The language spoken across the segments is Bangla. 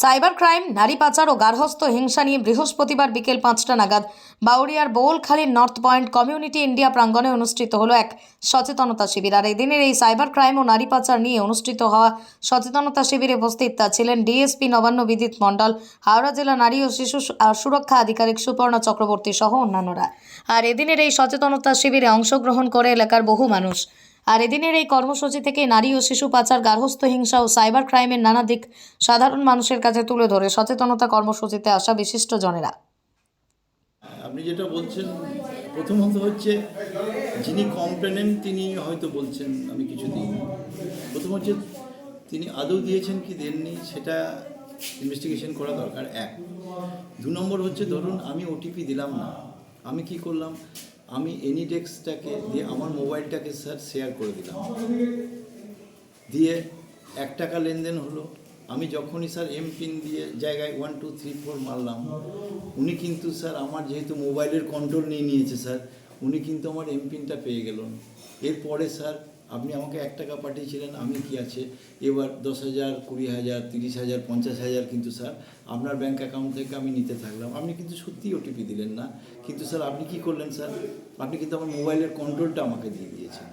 সাইবার ক্রাইম, নারী পাচার ও গার্হস্থ্য হিংসা নিয়ে বৃহস্পতিবার বিকেল পাঁচটা নাগাদ বাউরিয়ার বৌলখালীর নর্থ পয়েন্ট কমিউনিটি ইন্ডিয়া প্রাঙ্গণে অনুষ্ঠিত হলো এক সচেতনতা শিবির। আর এদিনের এই সাইবার ক্রাইম ও নারী পাচার নিয়ে অনুষ্ঠিত হওয়া সচেতনতা শিবিরে উপস্থিত তা ছিলেন ডিএসপি নবান্ন বিদিত মণ্ডল, হাওড়া জেলা নারী ও শিশু সুরক্ষা আধিকারিক সুপর্ণা চক্রবর্তী সহ অন্যান্যরা। আর এদিনের এই সচেতনতা শিবিরে অংশগ্রহণ করে এলাকার বহু মানুষ। আর এদিনের এই কর্মসূচি থেকে নারী ও শিশু পাচার, গার্হস্থ্য হিংসা ও সাইবার ক্রাইমের নানা দিক সাধারণ মানুষের কাছে তুলে ধরে সচেতনতা কর্মসূচিতে আসা বিশিষ্ট জনেরা আপনি যেটা বলছেন প্রথমত হচ্ছে, যিনি কমপ্লেনেন্ট তিনি হয়তো বলছেন আমি কিছু দিই প্রথম হচ্ছে, তিনি আদৌ দিয়েছেন কি দেননি, সেটা ইনভেস্টিগেশন করা দরকার, এক। দু নম্বর হচ্ছে, ধরুন আমি ওটিপি দিলাম না, আমি কি করলাম? আমি এনিডেক্সটাকে দিয়ে আমার মোবাইলটাকে স্যার শেয়ার করে দিলাম। দিয়ে এক টাকা লেনদেন হলো। আমি যখনই স্যার এম পিন দিয়ে জায়গায় ওয়ান টু থ্রি ফোর মারলাম, উনি কিন্তু স্যার আমার যেহেতু মোবাইলের কন্ট্রোল নিয়ে নিয়েছে স্যার, উনি কিন্তু আমার এম পিনটা পেয়ে গেলেন। এরপরে স্যার আপনি আমাকে এক টাকা পাঠিয়েছিলেন, আমি কি আছে? এবার দশ হাজার, কুড়ি হাজার, তিরিশ হাজার, পঞ্চাশ হাজার কিন্তু স্যার, আপনার ব্যাঙ্ক অ্যাকাউন্ট থেকে আমি নিতে থাকলাম। আপনি কিন্তু সত্যিই ওটিপি দিলেন না। কিন্তু স্যার, আপনি কি করলেন স্যার? আপনি কিন্তু আমার মোবাইলের কন্ট্রোলটা আমাকে দিয়ে দিয়েছেন।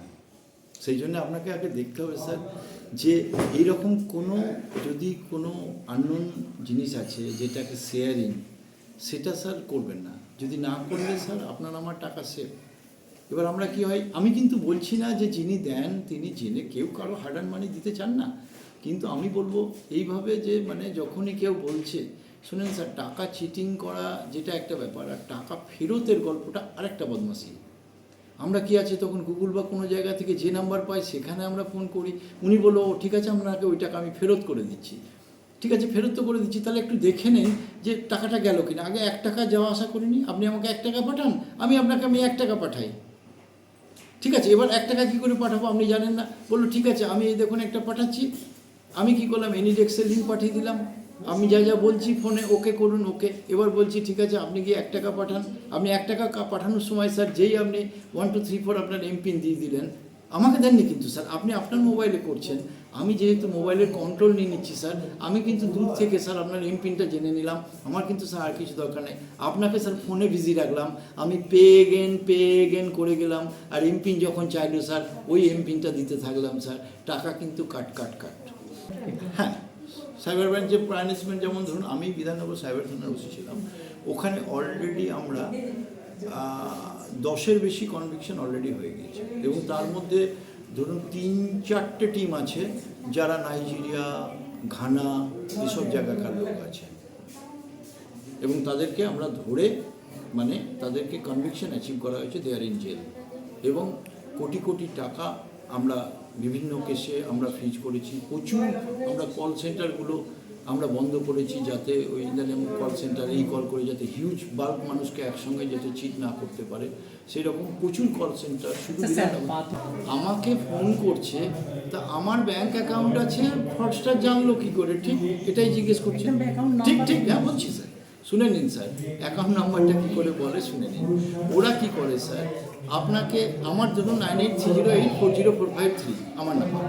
সেই জন্য আপনাকে আগে দেখতে হবে স্যার যে এইরকম কোনো, যদি কোনো আননোন জিনিস আছে যেটাকে শেয়ারিং সেটা স্যার করবেন না। যদি না করলে স্যার, আপনার আমার টাকা সেভ এবার আমরা কি হয় আমি কিন্তু বলছি না যে যিনি দেন তিনি জেনে কেউ কারও হার্ড মানি দিতে চান না। কিন্তু আমি বলব এইভাবে যে মানে যখনই কেউ বলছে শুনেন স্যার টাকা চিটিং করা যেটা একটা ব্যাপার আর টাকা ফেরতের গল্পটা আরেকটা বদমাসি আমরা কি আছে তখন গুগল বা কোনো জায়গা থেকে যে নাম্বার পাই সেখানে আমরা ফোন করি। উনি বলল "ও, ঠিক আছে আপনাকে ওই টাকা আমি ফেরত করে দিচ্ছি। ঠিক আছে ফেরত তো করে দিচ্ছি তাহলে একটু দেখে নেন যে টাকাটা গেল কিনা। আগে এক টাকা যাওয়া আসা করিনি আপনি আমাকে এক টাকা পাঠান আমি আপনাকে আমি এক টাকা পাঠাই। ঠিক আছে, এবার এক টাকা কী করে পাঠাবো আপনি জানেন না। বলল, ঠিক আছে, আমি এই দেখুন একটা পাঠাচ্ছি। আমি কি করলাম? এনিডেক্সের লিঙ্ক পাঠিয়ে দিলাম। আমি যা যা বলছি ফোনে ওকে করুন, ওকে। এবার বলছি, ঠিক আছে, আপনি গিয়ে এক টাকা পাঠান। আপনি এক টাকা পাঠানোর সময় স্যার যেই আপনি ওয়ান টু থ্রি ফোর আপনার এমপিন দিয়ে দিলেন আমাকে দেননি কিন্তু, স্যার। আপনি আপনার মোবাইলে করছেন। আমি যেহেতু মোবাইলের কন্ট্রোল নিয়ে নিচ্ছি, স্যার, আমি কিন্তু দূর থেকে, স্যার, আপনার এমপিনটা জেনে নিলাম। আমার কিন্তু, স্যার, আর কিছু দরকার নেই। আপনাকে, স্যার ফোনে বিজি রাখলাম। আমি পে গেন পে গেন করে গেলাম। আর এমপিন যখন চাইলো, স্যার, ওই এমপিনটা দিতে থাকলাম, স্যার। টাকা কিন্তু কাট কাট কাট। হ্যাঁ সাইবার ব্রাঞ্চে পানিশমেন্ট যেমন ধরুন, আমি বিধাননগর সাইবার থানার ওসি ছিলাম। ওখানে অলরেডি আমরা দশের বেশি কনভিকশন অলরেডি হয়ে গিয়েছে। এবং তার মধ্যে ধরুন তিন চারটে টিম আছে যারা নাইজেরিয়া, ঘানা এসব জায়গাকার লোক আছে এবং তাদেরকে আমরা ধরে মানে তাদেরকে কনভিকশন অ্যাচিভ করা হয়েছে দে আর ইন জেল এবং কোটি কোটি টাকা আমরা বিভিন্ন কেসে আমরা ফ্রিজ করেছি। প্রচুর আমরা কল সেন্টারগুলো আমরা বন্ধ করেছি যাতে ওই ইন্ডিয়ান কল সেন্টার এই কল করে যাতে হিউজ বাল্ক মানুষকে একসঙ্গে যাতে চিট না করতে পারে। সেই রকম প্রচুর কল সেন্টার শুধু আমাকে ফোন করছে তা আমার ব্যাংক অ্যাকাউন্ট আছে ফ্রডস্টার জানলো কি করে? ঠিক এটাই জিজ্ঞেস করছে। ঠিক ঠিক হ্যাঁ বলছি। স্যার। শুনে নিন স্যার। অ্যাকাউন্ট নাম্বারটা কী করে বলে শুনে নিন। ওরা কি করে স্যার? আপনাকে আমার ধরুন nine eight three zero eight four zero four five three আমার নাম্বার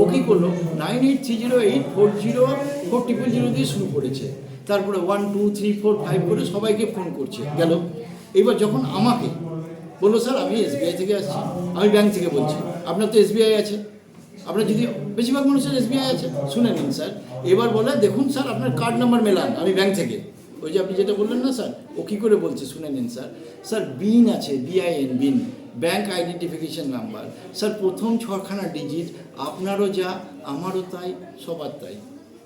ও কী করল? Nine eight three zero eight four zero four triple zero দিয়ে শুরু করেছে। তারপরে one two three four five করে সবাইকে ফোন করছে। গেল। এবার যখন আমাকে বলল, স্যার, আমি এসবিআই থেকে আসছি। আমি ব্যাংক থেকে বলছি। আপনার তো এসবিআই আছে। আপনার যদি বেশিরভাগ মানুষের এসবিআই আছে, শুনে নিন, স্যার। এবার বলে, দেখুন, স্যার, আপনার কার্ড নাম্বার মেলান, আমি ব্যাংক থেকে। ওই যে আপনি যেটা বললেন না, স্যার, ও কী করে বলছে, শুনে নিন, স্যার। স্যার বিন আছে BIN BIN bank identification number sir, প্রথম ছখানা ডিজিট আপনারও যা, আমারও তাই, সবার তাই।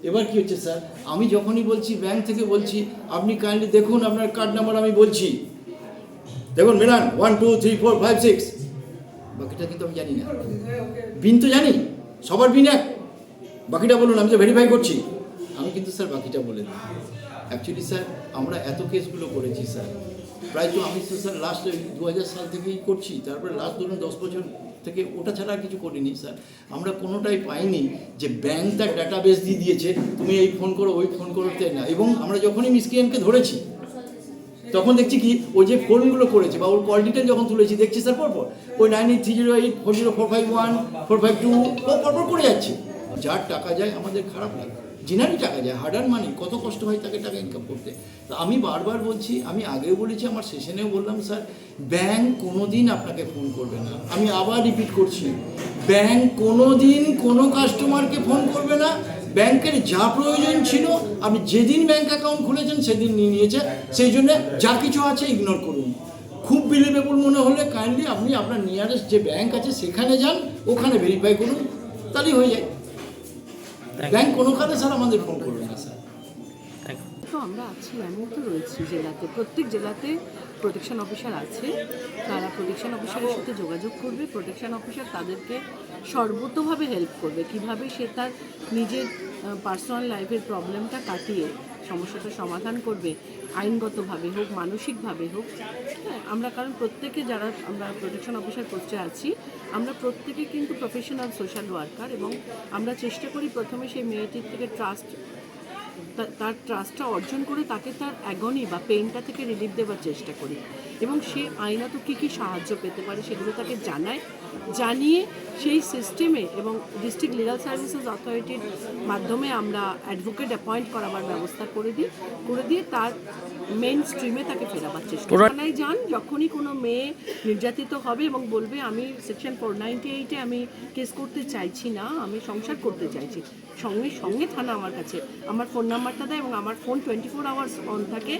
এবার কি হচ্ছে, স্যার? আমি যখনই বলছি ব্যাংক থেকে বলছি, আপনি কাইন্ডলি দেখুন আপনার কার্ড নাম্বার আমি বলছি। দেখুন মেলান one two three four five six বাকিটা কিন্তু আমি জানি না। বিন তো জানি, সবার বিন এক। বাকিটা বলুন, আমি তো ভেরিফাই করছি। আমি কিন্তু, স্যার, বাকিটা বলে দিই। অ্যাকচুয়ালি স্যার, আমরা এত কেসগুলো করেছি, স্যার। প্রায় তো আমি তো, স্যার লাস্ট দু হাজার সাল থেকেই করছি, তারপরে লাস্ট ধরুন দশ বছর থেকে ওটা ছাড়া কিছু করিনি, স্যার। আমরা কোনোটাই পাইনি যে ব্যাংক তার ডাটাবেস দিয়ে দিয়েছে, তুমি এই ফোন করো, ওই ফোন করো, তাই না? এবং আমরা যখনই মিস মিসক্রিয়ানকে ধরেছি, তখন দেখছি কি ওই যে ফোনগুলো করেছে বা ওর কল ডিটেল যখন তুলেছি, দেখছি স্যার পরপর, ওই nine eight three zero eight four zero four five one four five two ও পরপর করে যাচ্ছে। যার টাকা যায়, আমাদের খারাপ লাগে জেনারেলি টাকা যায় হার্ডার মানি কত কষ্ট হয় তাকে টাকা ইনকাম করতে। তো আমি বারবার বলছি, আমি আগেও বলেছি, আমার সেশনেও বললাম, স্যার ব্যাংক কোনো দিন আপনাকে ফোন করবে না। আমি আবার রিপিট করছি ব্যাংক কোনো দিন কোনো কাস্টমারকে ফোন করবে না। ব্যাংকের যা প্রয়োজন ছিল, আপনি যেদিন ব্যাংক অ্যাকাউন্ট খুলেছেন, সেদিন নিয়ে নিয়েছে। সেই জন্য যা কিছু আছে ইগনোর করুন। খুব বিলিভেবল মনে হলে কাইন্ডলি আপনি আপনার নিয়ারেস্ট যে ব্যাংক আছে, সেখানে যান, ওখানে ভেরিফাই করুন, তাহলেই হয়ে যায়। ব্যাংক কোনো কারণে স্যার আমাদের ফোন করবে না স্যার। তো আমরা আছি এমন তো রয়েছি জেলাতে প্রত্যেক জেলাতে প্রোটেকশন অফিসার আছে। তারা প্রোটেকশন অফিসারের সাথে যোগাযোগ করবে প্রোটেকশন অফিসার তাদেরকে সর্বতোভাবে হেল্প করবে। কীভাবে সে তার নিজের পার্সোনাল লাইফের প্রবলেমটা কাটিয়ে সমস্যাটা সমাধান করবে আইনগতভাবে হোক, মানসিকভাবে হোক হ্যাঁ আমরা কারণ প্রত্যেকে যারা আমরা প্রোটেকশন অফিসার পোস্টে আছি, আমরা প্রত্যেকে কিন্তু প্রফেশনাল সোশ্যাল ওয়ার্কার এবং আমরা চেষ্টা করি প্রথমে সেই মেয়েটির থেকে ট্রাস্ট তার ট্রাস্টটা অর্জন করে তাকে তার অ্যাগনি বা পেনটা থেকে রিলিফ দেওয়ার চেষ্টা করি। এবং সে আইনত কী কী সাহায্য পেতে পারে সেগুলো তাকে জানায় জানিয়ে সেই সিস্টেমে এবং ডিস্ট্রিক্ট লিগাল সার্ভিসেস অথরিটির মাধ্যমে আমরা অ্যাডভোকেট অ্যাপয়েন্ট করাবার ব্যবস্থা করে দিই করে দিয়ে তার মেন স্ট্রিমে তাকে ফেরাবার চেষ্টা করি। থানায় যান যখনই কোনো মেয়ে নির্যাতিত হবে এবং বলবে আমি সেকশন ফোর নাইনটি এইটে আমি কেস করতে চাইছি না আমি সংসার করতে চাইছি সঙ্গে সঙ্গে থানা আমার কাছে। আমার ফোন নাম্বারটা দেয় এবং আমার phone twenty four hours on থাকে।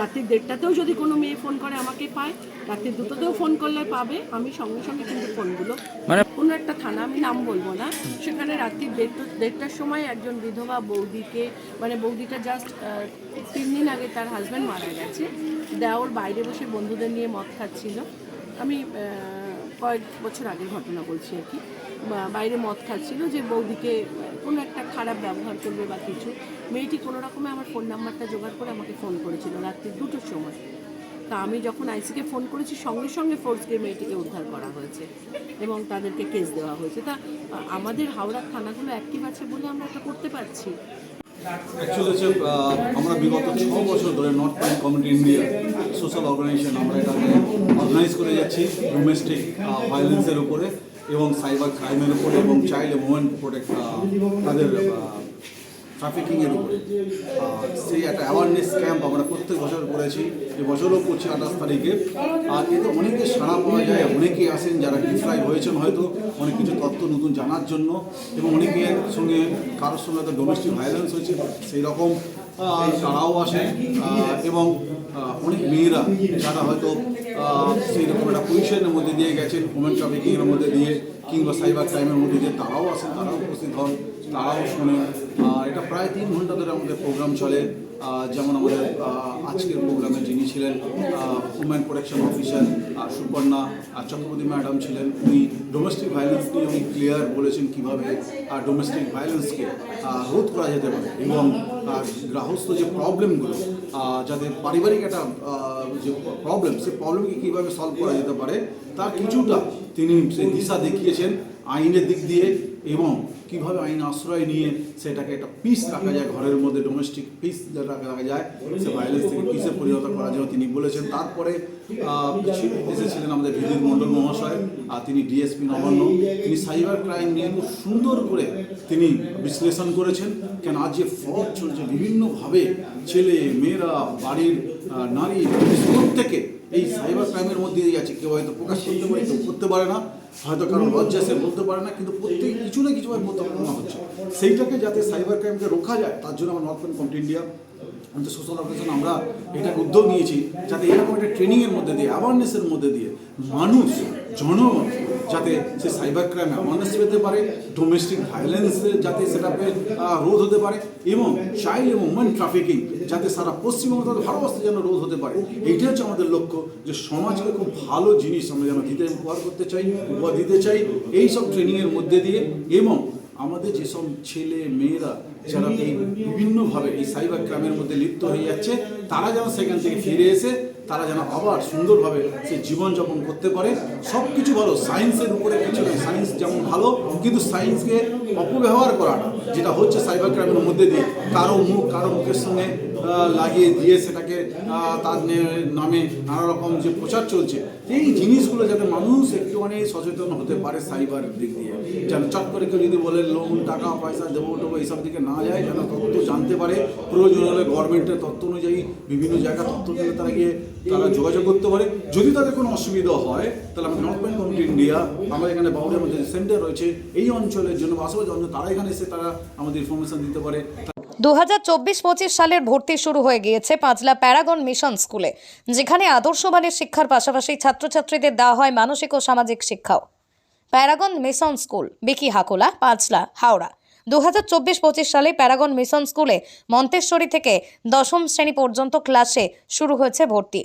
রাত্রির দেড়টাতেও যদি কোনো মেয়ে ফোন করে আমাকে পায়। রাত্রির দুটোতেও ফোন করলে পাবে। আমি সঙ্গে সঙ্গে কিন্তু ফোনগুলো মানে কোনো একটা থানা আমি নাম বলব না। সেখানে রাত্রির দেড়টা দেড়টার সময় একজন বিধবা বৌদিকে মানে বৌদিটা জাস্ট তিন দিন আগে তার হাজব্যান্ড মারা গেছে। দেওর বাইরে বসে বন্ধুদের নিয়ে মদ খাচ্ছিল। আমি কয়েক বছর আগের ঘটনা বলছি আর কি। বাইরে মদ খাচ্ছিল যে বৌদিকে কোনো একটা খারাপ ব্যবহার করবে বা কিছু, মেয়েটি কোনো রকমে আমার ফোন নাম্বারটা জোগাড় করে আমাকে ফোন করেছিল রাত্রি দুটোর সময়। তা আমি যখন আইসিকে ফোন করেছি, সঙ্গে সঙ্গে ফোর্সকে মেয়েটিকে উদ্ধার করা হয়েছে এবং তাদেরকে কেস দেওয়া হয়েছে। তা, আমাদের হাওড়ার থানাগুলো অ্যাক্টিভ আছে বলে আমরা এটা করতে পারছি। অ্যাকচুয়ালি হচ্ছে আমরা বিগত ছ বছর ধরে north point community India social organisation আমরা এটাকে অর্গানাইজ করে যাচ্ছি ডোমেস্টিক ভায়োলেন্সের উপরে। এবং সাইবার ক্রাইমের উপরে এবং চাইল্ড উমেন প্রোটেক্ট তাদের ট্রাফিকিংয়ের উপরে। সেই একটা অ্যাওয়ারনেস ক্যাম্প আমরা প্রত্যেক বছর করেছি এবছরও করছি আঠাশ তারিখে। আর এতে অনেকে সাড়া পাওয়া যায় অনেকেই আসেন যারা ডিফ্রাই হয়েছেন হয়তো অনেক কিছু তথ্য নতুন জানার জন্য এবং অনেকের সঙ্গে কারোর সঙ্গে হয়তো ডোমেস্টিক ভায়োলেন্স হয়েছে সেই রকম তারাও আহ, এবং অনেক মেয়েরা যারা হয়তো সেই রকম একটা পজিশনের মধ্যে দিয়ে গেছেন ওমেন ট্রাফিকিংয়ের মধ্যে দিয়ে কিংবা সাইবার ক্রাইমের মধ্যে দিয়ে তারাও আসেন তারাও উপস্থিত হন তারাও শোনেন এটা প্রায় তিন ঘণ্টা ধরে আমাদের প্রোগ্রাম চলে। যেমন আমাদের আজকের প্রোগ্রামে যিনি ছিলেন women protection officer Suparna Chakraborty madam ছিলেন। উনি ডোমেস্টিক ভায়োলেন্স নিয়ে উনি ক্লিয়ার বলেছেন কীভাবে ডোমেস্টিক ভায়োলেন্সকে রোধ করা যেতে পারে এবং আহ, গৃহস্থ যে প্রবলেমগুলো যাদের পারিবারিক একটা যে প্রবলেম সেই প্রবলেমকে কীভাবে সলভ করা যেতে পারে তার কিছুটা তিনি সেই দিশা দেখিয়েছেন আইনের দিক দিয়ে এবং কীভাবে আইন আশ্রয় নিয়ে সেটাকে একটা পিস রাখা যায়, ঘরের মধ্যে ডোমেস্টিক পিস রাখা যায়, সে ভায়োলেন্স থেকে পিসে পরিণত করার জন্য তিনি বলেছেন। তারপরে এসেছিলেন আমাদের বিদ্যুৎ মণ্ডল মহাশয়, আর তিনি ডিএসপি নবান্ন। তিনি সাইবার ক্রাইম নিয়ে খুব সুন্দর করে তিনি বিশ্লেষণ করেছেন। কেন আজ যে ফ্রড চলছে, বিভিন্নভাবে ছেলে, মেয়েরা, বাড়ির নারী প্রত্যেকে এই সাইবার ক্রাইমের মধ্যে দিয়ে যাচ্ছে। কেউ হয়তো প্রকাশ করতে পারে করতে পারে না। হয়তো কারণ লজ্জা, সে বলতে পারে না, কিন্তু প্রত্যেক কিছু না কিছু প্রতারণা হচ্ছে। সেইটাকে যাতে সাইবার ক্রাইমকে রোখা যায়, তার জন্য আমার নর্থ পয়েন্ট ইন্ডিয়া আমাদের সোশ্যাল অর্গানাইজেশন আমরা এটাকে উদ্যোগ নিয়েছি, যাতে এরকম একটা ট্রেনিংয়ের মধ্যে দিয়ে অ্যাওয়ারনেসের মধ্যে দিয়ে মানুষ, জনগণ যাতে সে সাইবার ক্রাইম অ্যাওয়ারনেস পেতে পারে ডোমেস্টিক ভায়োলেন্সের যাতে সেটাকে রোধ হতে পারে এবং চাইল্ড এবং ওমেন ট্রাফিকিং যাতে সারা পশ্চিমবঙ্গ তথা ভারতবর্ষে যেন রোধ হতে পারে। এইটা হচ্ছে আমাদের লক্ষ্য যে সমাজকে খুব ভালো জিনিস আমরা যেন দিতে, উপহার করতে চাই, উপহার দিতে চাই। এই সব ট্রেনিংয়ের মধ্যে দিয়ে এবং আমাদের যেসব ছেলে, মেয়েরা যারা এই বিভিন্নভাবে এই সাইবার ক্রাইমের মধ্যে লিপ্ত হয়ে যাচ্ছে, তারা যেন সেখান থেকে ফিরে এসে তারা যেন আবার সুন্দরভাবে সে জীবনযাপন করতে পারে। সব কিছু ভালো। সায়েন্সের উপরে কিছু সায়েন্স যেমন ভালো, কিন্তু সায়েন্সকে অপব্যবহার করাটা, যেটা হচ্ছে সাইবার ক্রাইমের মধ্যে দিয়ে কারও মুখ, কারও মুখের সঙ্গে লাগিয়ে দিয়ে সেটাকে তার নামে নানা রকম যে প্রচার চলছে, এই জিনিসগুলো যাতে মানুষ একটুখানি সচেতন হতে পারে সাইবার দিক দিয়ে। যেন চট করে কেউ যদি বলে লোন টাকা, পয়সা, দেবো, টেবো, এইসব দিকে না যায়, যেন তথ্য জানতে পারে, প্রয়োজন হলে গভর্নমেন্টের তথ্য অনুযায়ী বিভিন্ন জায়গা তথ্য দিলে তারা গিয়ে তারা যোগাযোগ করতে পারে। যদি তাদের কোনো অসুবিধা হয়, তাহলে আমাদের নর্থ কমিটি ইন্ডিয়া আমরা এখানে বাউরিয়া আমাদের সেন্টার রয়েছে, এই অঞ্চলের জন্য বা আশেপাশে অঞ্চল তারা এখানে এসে তারা আমাদের ইনফরমেশন দিতে পারে। দু হাজার চব্বিশ পঁচিশ সালের ভর্তি শুরু হয়ে গিয়েছে পাঁচলা প্যারাগন মিশন স্কুলে, যেখানে আদর্শবানের শিক্ষার পাশাপাশি ছাত্রছাত্রীদের দেওয়া হয় মানসিক ও সামাজিক শিক্ষাও। Paragon mission school, Biki Hakula, Panchla, Howrah. দু হাজার চব্বিশ পঁচিশ সালে প্যারাগন মিশন স্কুলে মন্তেশ্বরী থেকে দশম শ্রেণি পর্যন্ত ক্লাসে শুরু হয়েছে ভর্তি।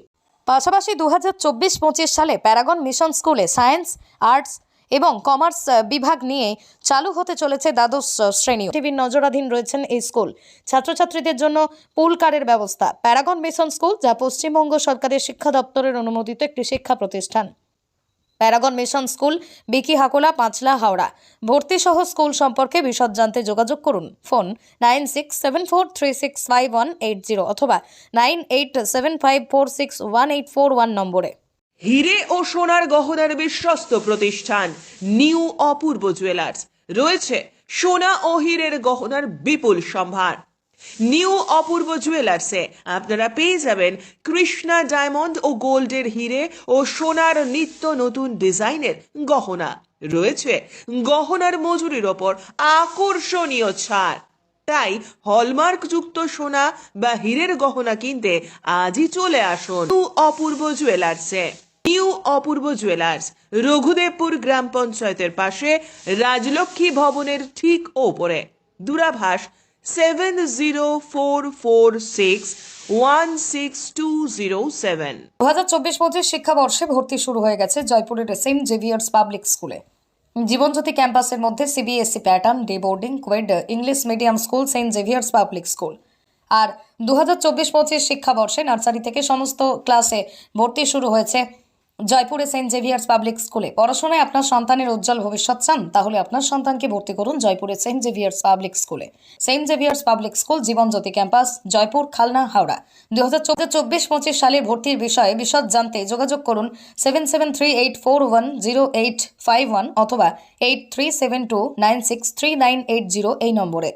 পাশাপাশি দু হাজার চব্বিশ পঁচিশ সালে প্যারাগন মিশন স্কুলে সায়েন্স, আর্টস এবং কমার্স বিভাগ নিয়ে চালু হতে চলেছে দ্বাদশ শ্রেণি। টিভির নজরাধীন রয়েছেন এই স্কুল। ছাত্রছাত্রীদের জন্য পুল কারের ব্যবস্থা। প্যারাগন মিশন স্কুল, যা পশ্চিমবঙ্গ সরকারের শিক্ষা দপ্তরের অনুমোদিত একটি শিক্ষা প্রতিষ্ঠান। Paragon mission school, Biki Hakola, Panchla, Howrah. ভর্তি সহ স্কুল সম্পর্কে বিশদ জানতে যোগাযোগ করুন। Phone nine six seven four three six five one eight zero অথবা nine eight seven five four six one eight four one নম্বরে। হিরে ও সোনার গহনার বিশ্বস্ত প্রতিষ্ঠান নিউ অপূর্ব জুয়েলার্স। রয়েছে সোনা ও হীরের গহনার বিপুল সম্ভার। নিউ অপূর্ব জুয়েলার্সে আপনারা পেয়ে যাবেন কৃষ্ণা ডায়মন্ড ও গোল্ডের হিরে ও সোনার নিত্য নতুন ডিজাইনের গহনা। রয়েছে গহনার মজুরির ওপর আকর্ষণীয় ছাড়। তাই হলমার্কযুক্ত সোনা বা হীরের গহনা কিনতে আজই চলে আসুন অপূর্ব জুয়েলার্সে নিউ অপূর্ব জুয়েলার্স, রঘুদেবপুর গ্রাম পঞ্চায়েতের পাশে রাজলক্ষ্মী ভবনের ঠিক ওপরে। দূরাভাষ seven zero four four six one six two zero seven. দু হাজার চব্বিশ পঁচিশ শিক্ষাবর্ষে ভর্তি শুরু হয়ে গেছে জয়পুরের সেন্ট জেভিয়ার্স পাবলিক স্কুলে। জীবনজ্যোতি ক্যাম্পাসের মধ্যে CBSE pattern day boarding co-ed English medium school Saint Xavier's public school আর দু হাজার চব্বিশ পঁচিশ শিক্ষাবর্ষে নার্সারি থেকে সমস্ত ক্লাসে ভর্তি শুরু হয়েছে। জয়পুরে সেন্ট জেভিয়ার্স পাবলিক স্কুলে। পড়াশোনায় আপনার সন্তানের উজ্জ্বল ভবিষ্যৎ চান, তাহলে আপনার সন্তানকে ভর্তি করুন জয়পুরে সেন্ট জেভিয়ার্স পাবলিক স্কুলে। Saint Xavier's public school, Jibanjyoti campus, Jaipur, Khalna, Howrah. দু হাজার চব্বিশ পঁচিশ সালের ভর্তির বিষয়ে বিশদ জানতে যোগাযোগ করুন seven seven three eight four one zero eight five one অথবা eight three seven two nine six three nine eight zero এই নম্বরে।